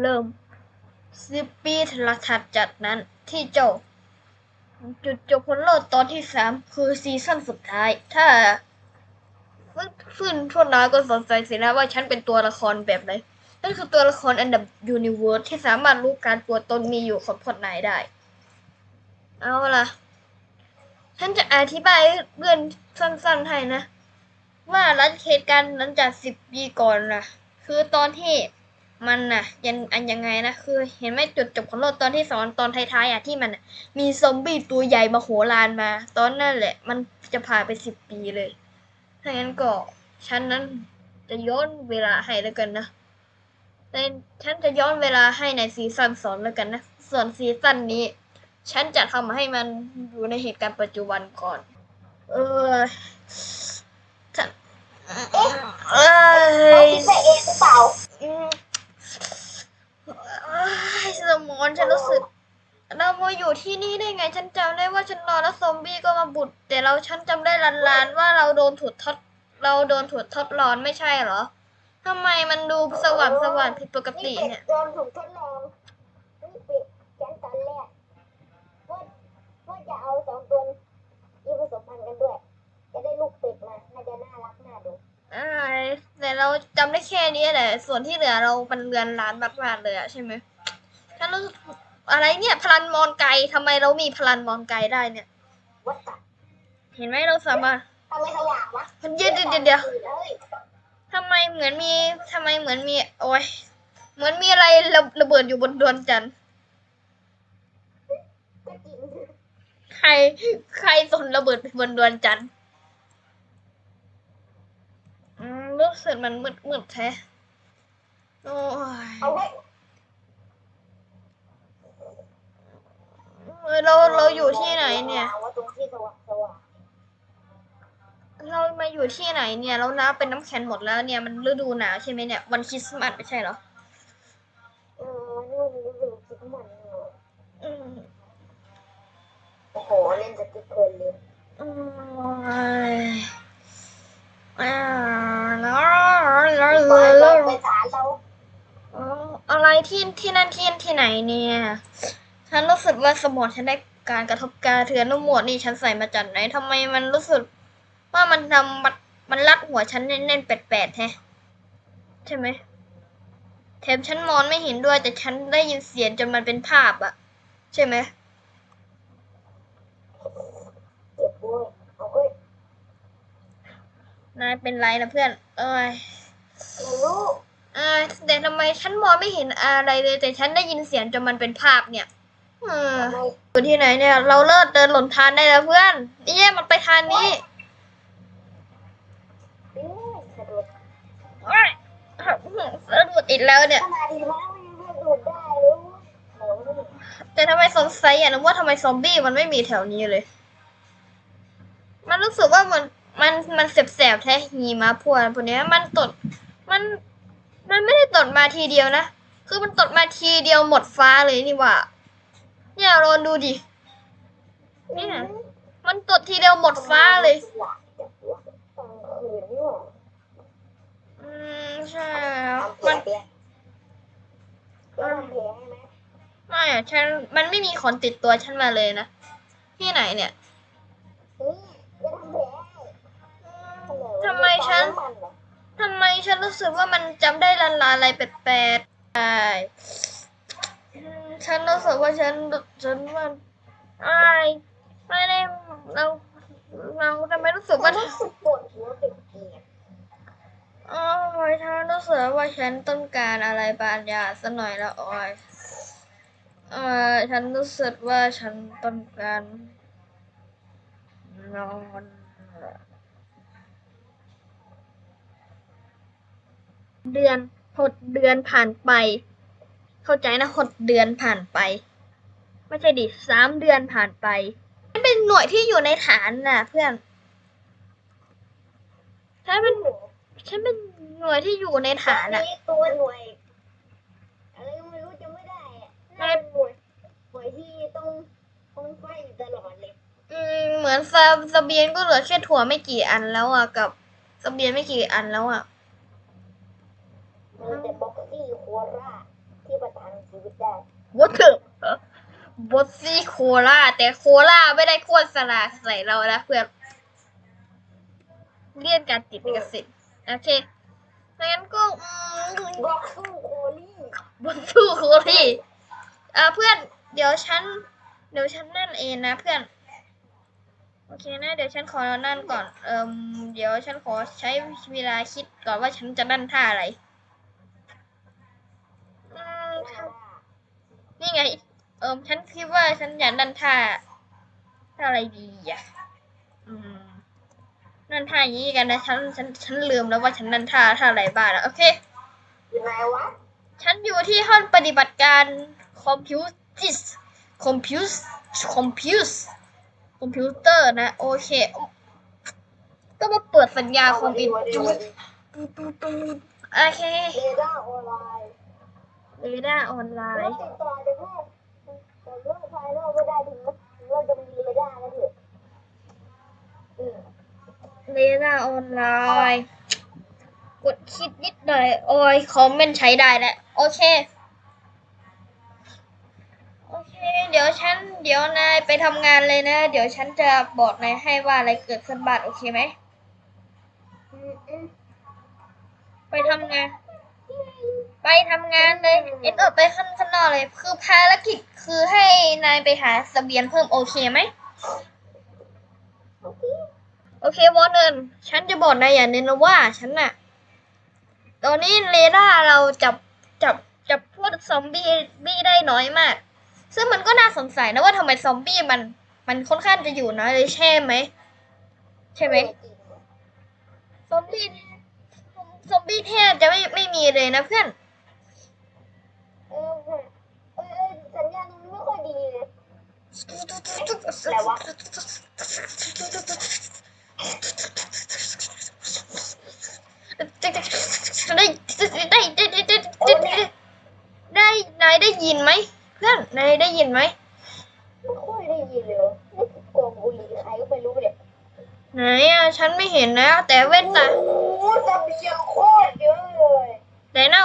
เริ่มสิบปีถัดจากนั้นที่เจ้า จุดจบผลโลดตอนที่สามคือซีซั่นสุดท้าย ถ้าซึ่งทั่วน้อยก็สนใจสินะว่าฉันเป็นตัวละครแบบไหนนั่นคือตัวละครอันดับยูนิเวิร์สที่สามารถรู้การตัวตนมีอยู่ของพอดไหนได้ เอาล่ะ ฉันจะอธิบายเรื่องสั้นๆให้นะ ว่าหลังเหตุการณ์หลังจากสิบปีก่อนนะคือตอนที่ มันน่ะยังอันยังไงนะคือ เห็นไหมจุดจบของโลกตอนที่สองตอนท้ายๆอะที่มันมีซอมบี้ตัวใหญ่มาโหฬารมา ตอนนั่นแหละ มันจะผ่านไปสิบปีเลยถ้างั้นก็ฉันนั้นจะย้อนเวลาให้แล้วกันนะแต่ฉันจะย้อนเวลาให้ในซีซั่นสองแล้วกันนะ ส่วนซีซั่นนี้ ฉันจะทำให้มันอยู่ในเหตุการณ์ปัจจุบันก่อน เออฉันเอเขาอคิดไปเองหรือเปล่าอืมเอ้ย สมองฉันรู้สึก เรามาอยู่ที่นี่ได้ไง ฉันจำได้ว่าฉันนอนแล้วซอมบี้ก็มาบุด แต่เราฉันจำได้ลานๆว่าเราโดนถูกทด เราโดนถูกทดร้อนไม่ใช่เหรอทำไมมันดูสว่างสว่างผิดปกตินี่เนี่ยเป็ดโดนถูกทดลองนี่เป็ดฉันตอนแรกว่าว่าจะเอาสองตัวนี้ผสมพันธุ์กันด้วย จะได้ลูกเป็ดมาน่าจะน่ารักน่าดูอ่าแต่เราจำ ได้แค่นี้แหละ ส่วนที่เหลือเราเป็นเรือนร้านมากๆเลยอะใช่ไหมฉันรู้สึกอะไรเนี่ยพลันมอนไกทำไมเรามีพลันมอนไกได้เนี่ยวัดตะเห็นไหมเราสามารถทำไมสว่างวะเดี๋ยวเดี๋ยวเดี๋ยวเดี๋ยวเอ้ยทำไมเหมือนมีทำไมเหมือนมี โอ้ยเหมือนมีอะไรระระเบิดอยู่บนดวงจันทร์ก็จริงใครใครส่งระเบิดไปบนดวงจันทร์ อืมรู้สึกมันมืดมืดแท้โอ้ยเอาไว้เออเราเราอยู่ที่ไหนเนี่ยว่าตรงที่สว่างสว่างเรามาอยู่ที่ไหนเนี่ยเราน้ำเป็นน้ำแข็งหมดแล้วเนี่ยมันฤดูหนาวใช่ไหมเนี่ยวันคริสต์มาสไม่ใช่เหรอเออนี่มันรู้สึกคิดมันเนอะอืมโอ้โห เล่นสติ๊กเกอร์เลยโอ้ยอ่าแล้วแล้ว ไป แล้ว ไปศาลเรา อ๋ออะไร ที่ที่นั่นที่ที่ไหนเนี่ย ฉันรู้สึกว่าสมองฉันได้การกระทบกระเทือนนุ่มหมวดนี่ฉันใส่มาจากไหนทำไมมันรู้สึกว่ามันทำมันมันรัดหัวฉันแน่นๆแปดๆแฮะใช่ไหมแถมฉันมองไม่เห็นด้วย แต่ฉันได้ยินเสียงจนมันเป็นภาพอะใช่ไหมเจ็บด้วยเอ้ยนายเป็นไรนะเพื่อน เอ้ยไม่รู้ อ้ยแต่ทำไมฉันมองไม่เห็นอะไรเลย แต่ฉันได้ยินเสียงจนมันเป็นภาพเนี่ยเออทำไมอยู่ที่ไหนเนี่ย เราเลิกเดินหล่นทางได้แล้วเพื่อนนี่มันไปทางนี้เอ้ยสะดุดโอ้ยสะดุดอีกแล้วเนี่ยขนาดดีมากมันยังสะดุดได้เลยโอ้โหแต่ทำไมสงสัยอย่างนึงว่าทำไมซอมบี้มันไม่มีแถวนี้เลย มันรู้สึกว่ามันมันมันแสบๆแท้หีมาพวกพวกเนี้ยมันตดมัน มันไม่ได้ตดมาทีเดียวนะ คือมันตดมาทีเดียวหมดฟ้าเลยนี่ว่า เนี่ยลองดูดิ เนี่ย มันตดทีเดียวหมดฟ้าเลย อืมใช่แล้วมันไม่อะฉัน มันไม่มีขนติดตัวฉันมาเลยนะ ที่ไหนเนี่ยทำไมฉัน ปั๊มำมัเหรอทำไมฉันรู้สึกว่ามันจำได้ลานลาอะไรแปลกๆใช่ฉันรู้สึกว่าฉันฉันว่าไอ้ไม่ได้เราเราทำไมรู้สึกว่ารู้สึกปวดหัวเป็นเกียร์โอ้ยฉันรู้สึกว่าฉันต้องการอะไรบางอย่างสักหน่อยล้วโอ้ยเออฉันรู้สึกว่าฉันต้องการนอน เดือนหดเดือนผ่านไป เข้าใจนะหดเดือนผ่านไป ไม่ใช่ดิสามเดือนผ่านไปฉันเป็นหน่วยที่อยู่ในฐานน่ะเพื่อนฉันเป็นฉันเป็นหน่วยที่อยู่ในฐานอะมีตัวหน่วยอะไรก็ไม่รู้จะไม่ได้อะน่าเป็นหน่วยหน่วยที่ต้องต้องไฟอยู่ตลอดเลย อืมเหมือนซาสเบียนก็เหลือแค่ถั่วไม่กี่อันแล้วอะกับสเบียนไม่กี่อันแล้วอะ เออแต่บ็อกซี่โคราที่ผ วอเตอร์บอสซี่โคลาแต่โคลาไม่ได้โฆษณาใส่เรานะเพื่อนเลี่ยนการติดลิขสิทธิ์โอเคงั้นก็บอกสู้โคลี่บนสู้โคลี่อ่าเพื่อนเดี๋ยวฉันเดี๋ยวฉันนั่นเองนะเพื่อนโอเคนะเดี๋ยวฉันขอนั่นก่อนเอิมเดี๋ยวฉันขอใช้เวลาคิดก่อนว่าฉันจะนั่นท่าอะไรอืมนี่ไง เอิ มฉันคิดว่าฉันอยากนั่นท่าท่าอะไรดีอะ อืมนั่นท่าอย่างนี้กันนะฉันฉันฉันลืมแล้วว่าฉันนั่นท่าท่าอะไรบ้างแล้วโอเคอยู่ไหนวะฉันอยู่ที่ห้องปฏิบัติการคอมพิวติสคอมพิวส์คอมพิวส์คอมพิวเตอร์นะโอเค ก็มาเปิดสัญญาคอมพิวเตอร์โอเคเรดาร์ออนไลน์เรดาร์ออนไลแล้วน์ ติดต่อจากโลกจากโลกภายนอกก็ได้ถึงเราจะมีเรดาร์ก็เถอะอืมเรดาร์ออนไลน์ กดคิดนิดหน่อย โอ้ยคอมเมนต์ใช้ได้แล้วโอเค โอเค เดี๋ยวฉัน เดี๋ยวนายไปทำงานเลยนะ เดี๋ยวฉันจะบอกนายให้ว่าอะไรเกิดขึ้นบ้างโอเคไหม ไปทำงาน ไปทำงานเลย เอ็นเออไปข้าง นอกเลย คือภารกิจคือให้นายไปหาเสบียงเพิ่มโอเคไหม โอเคโอเควอเนิร์นฉันจะบอกนายอย่างหนึงนะว่าฉันน่ะ ตอนนี้เรดาร์เราจับจับจับพวกซอมบี้บี้ได้น้อยมาก ซึ่งมันก็น่าสงสัยนะว่าทำไมซอมบี้มัน มันค่อนข้างจะอยู่น้อยเลยใช่ไหม ใช่ไหมซอมบี้ซอมบี้แทบจะไม่ไม่มีเลยนะเพื่อน เออเออเออสัญญาณตรงนี้ไม่ค่อยดีเลย อะไรวะได้ได้ได้ได้ได้ได้ได้นายได้ยินไหมเพื่อนนายได้ยินไหมไม่ค่อยได้ยินเลยนี่กลองบุหรี่ใครก็ไม่รู้เลยไหนอะฉันไม่เห็นนะแต่เว้นตาโอ้โหเบียงโคตรเยอะเลยไหนเน่า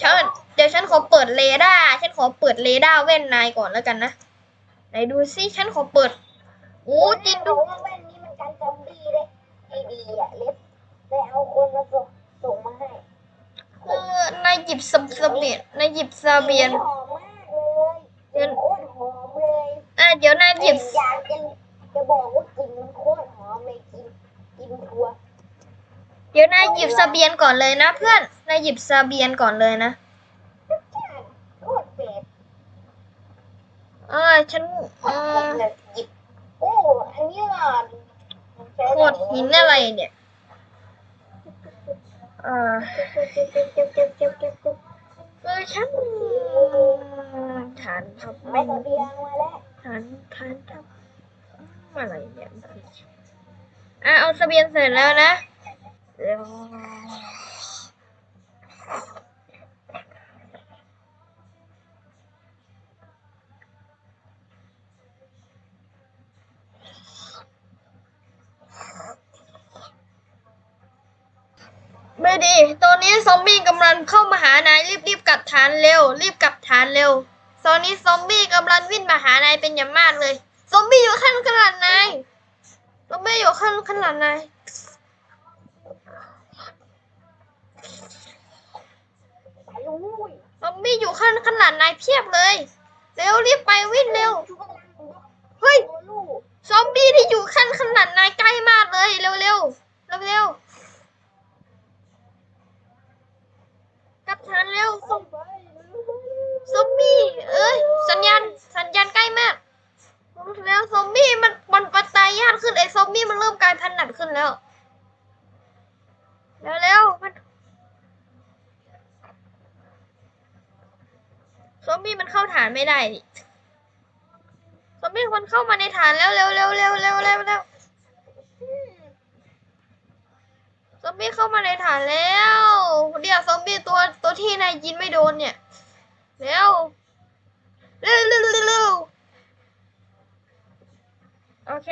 ฉันเดี๋ยวฉันขอเปิดเรดาร์ฉันขอเปิดเรดาร์เว้นนายก่อนแล้วกันนะ ไหนดูซิฉันขอเปิดโอ้จริงดูดูว่าแว่นนี้มันกันซอมบี้เลยไอ้ดีอะเล็บได้เอาคนมาส่งส่งมาให้เออนายหยิบสเสบียงนายหยิบเสบียงหอมมากเลยกลิ่นโคตรหอมเลยอะเดี๋ยวนายหยิบอยากจะจะบอกว่ากลิ่นมันโคตรหอมเลยกินกินทัวเดี๋ยวนายหยิบเสบียงก่อนเลยนะ เพื่อนนายหยิบเสบียงก่อนเลยนะ ฉันอืมหยิบโอ้อันนี้ล่ะโคตรหินอะไรเนี่ยเออเออฉันฐานทับไม่ฐานฐานทับอะไรเนี่ยอะเอาเสบียงเสร็จแล้วนะ ไม่ดี ตอนนี้ซอมบี้กำลังเข้ามาหานายรีบๆกลับฐานเร็ว รีบกลับฐานเร็ว ตอนนี้ซอมบี้กำลังวิ่งมาหานายเป็นอย่างมากเลย ซอมบี้อยู่ขั้นขนาดนายซอมบี้อยู่ขั้นขนาดนายไปอุ้ยซอมบี้อยู่ขั้นขนาดนายเพียบเลย เร็วรีบไปวิ่งเร็ว เฮ้ย ซอมบี้ที่อยู่ขั้นขนาดนายใกล้มากเลย เร็วเร็วเร็วเร็ว กับฐานเร็วซอมไปซอมบี้เอ้ยสัญญาณสัญญาณใกล้มากแล้วซอมบี้มันมันปตายยากขึ้นไอ้ซอมบี้มันเริ่มกลายพันธุ์หนักขึ้นแล้วแล้วแล้วมันซอมบี้มันเข้าฐานไม่ได้ดิซอมบี้มันเข้ามาในฐานแล้วเร็วเร็วเร็วเร็วเร็วเร็ว ซอมบี้เข้ามาในฐานแล้วเดี๋ยวซอมบี้ตัวตัวที่นายยินไม่โดนเนี่ยเร็วเร็วเร็วเร็วเร็วโอเค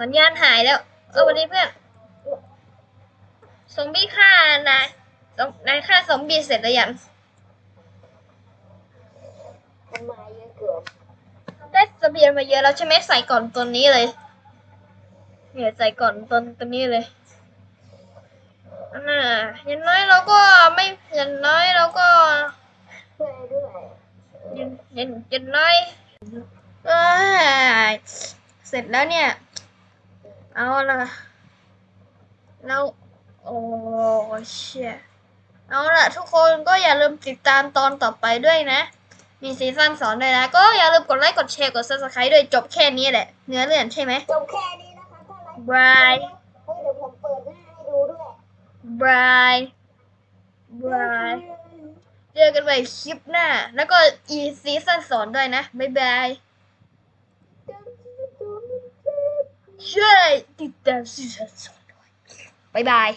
สัญญาณหายแล้วเออวันนี้เพื่อนซอมบี้ฆ่านายซอมนายฆ่าซอมบี้เสร็จแล้วยังมันมาเยอะเกินได้เสบียงมาเยอะแล้วใช่ไหมใส่ก่อนตัวนี้เลย เนี่ยใส่ก่อนตัวตัวนี้เลยน่าอย่างน้อยเราก็ไม่อย่างน้อยเราก็ยังอยังยังน้อยเอ้ยเสร็จแล้วเนี่ย เอาละแล้วโอ้เชี่ยเอาละทุกคนก็อย่าลืมติดตามตอนต่อไปด้วยนะ มีซีซั่นสอนด้วยนะ ก็อย่าลืมกดไลค์กดแชร์กด subscribe ด้วยจบแค่นี้แหละ เนื้อเรื่องใช่ไหมจบแค่นี้ นะคะถ้าไลฟ์บายเฮ้ยเดี๋ยวผมเปิดหน้าให้ดูด้วยบายบายเจอกันใหม่คลิปหน้า แล้วก็อีซีซั่นสอนด้วยนะ บ๊ายบายช่วยติดตามซีซั่นสอนด้วย บ๊ายบาย